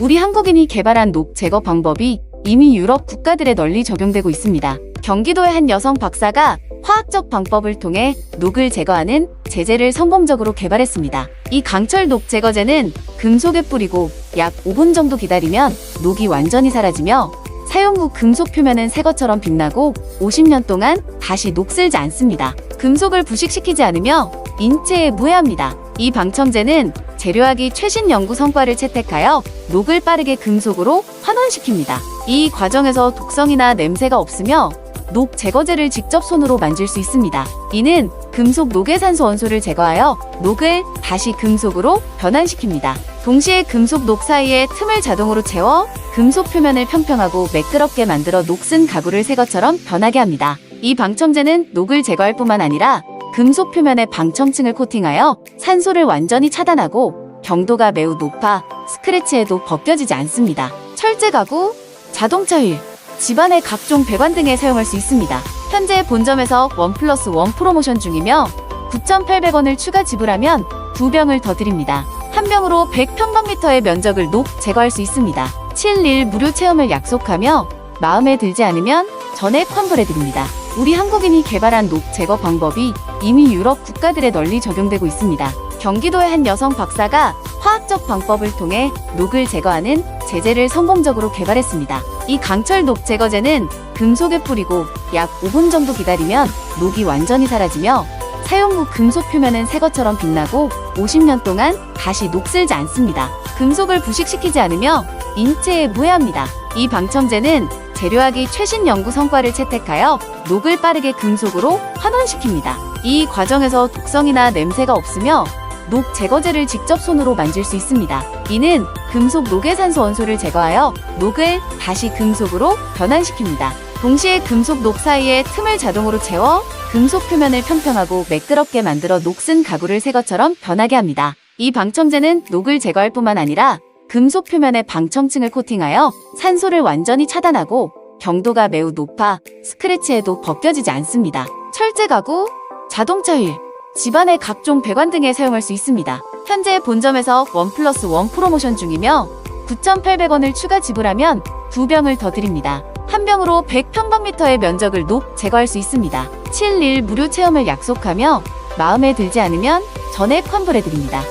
우리 한국인이 개발한 녹 제거 방법이 이미 유럽 국가들에 널리 적용되고 있습니다. 경기도의 한 여성 박사가 화학적 방법을 통해 녹을 제거하는 제제를 성공적으로 개발했습니다. 이 강철 녹 제거제는 금속에 뿌리고 약 5분 정도 기다리면 녹이 완전히 사라지며 사용 후 금속 표면은 새 것처럼 빛나고 50년 동안 다시 녹슬지 않습니다. 금속을 부식시키지 않으며 인체에 무해합니다. 이 방첨제는 재료학이 최신 연구 성과를 채택하여 녹을 빠르게 금속으로 환원시킵니다. 이 과정에서 독성이나 냄새가 없으며 녹 제거제를 직접 손으로 만질 수 있습니다. 이는 금속 녹외산소 원소를 제거하여 녹을 다시 금속으로 변환시킵니다. 동시에 금속 녹 사이에 틈을 자동으로 채워 금속 표면을 평평하고 매끄럽게 만들어 녹슨 가구를 새 것처럼 변하게 합니다. 이 방첨제는 녹을 제거할 뿐만 아니라 금속 표면에 방첨층을 코팅하여 산소를 완전히 차단하고 경도가 매우 높아 스크래치에도 벗겨지지 않습니다. 철제 가구, 자동차 휠, 집안의 각종 배관 등에 사용할 수 있습니다. 현재 본점에서 원 플러스 원 프로모션 중이며 9,800원을 추가 지불하면 두 병을 더 드립니다. 한 병으로 100평방미터의 면적을 녹 제거할 수 있습니다. 7일 무료 체험을 약속하며 마음에 들지 않으면 전액 환불해드립니다. 우리 한국인이 개발한 녹 제거 방법이 이미 유럽 국가들에 널리 적용되고 있습니다. 경기도의 한 여성 박사가 화학적 방법을 통해 녹을 제거하는 제제를 성공적으로 개발했습니다. 이 강철 녹 제거제는 금속에 뿌리고 약 5분 정도 기다리면 녹이 완전히 사라지며 사용 후 금속 표면은 새 것처럼 빛나고 50년 동안 다시 녹슬지 않습니다. 금속을 부식시키지 않으며 인체에 무해합니다. 이 방첨제는 재료학이 최신 연구 성과를 채택하여 녹을 빠르게 금속으로 환원시킵니다. 이 과정에서 독성이나 냄새가 없으며 녹 제거제를 직접 손으로 만질 수 있습니다. 이는 금속 녹외산소 원소를 제거하여 녹을 다시 금속으로 변환시킵니다. 동시에 금속 녹 사이에 틈을 자동으로 채워 금속 표면을 평평하고 매끄럽게 만들어 녹슨 가구를 새 것처럼 변하게 합니다. 이 방첨제는 녹을 제거할 뿐만 아니라 금속 표면에 방첨층을 코팅하여 산소를 완전히 차단하고 경도가 매우 높아 스크래치에도 벗겨지지 않습니다. 철제 가구, 자동차 휠, 집안의 각종 배관 등에 사용할 수 있습니다. 현재 본점에서 원 플러스 원 프로모션 중이며 9,800원을 추가 지불하면 두 병을 더 드립니다. 한 병으로 100평방미터의 면적을 녹 제거할 수 있습니다. 7일 무료 체험을 약속하며 마음에 들지 않으면 전액 환불해드립니다.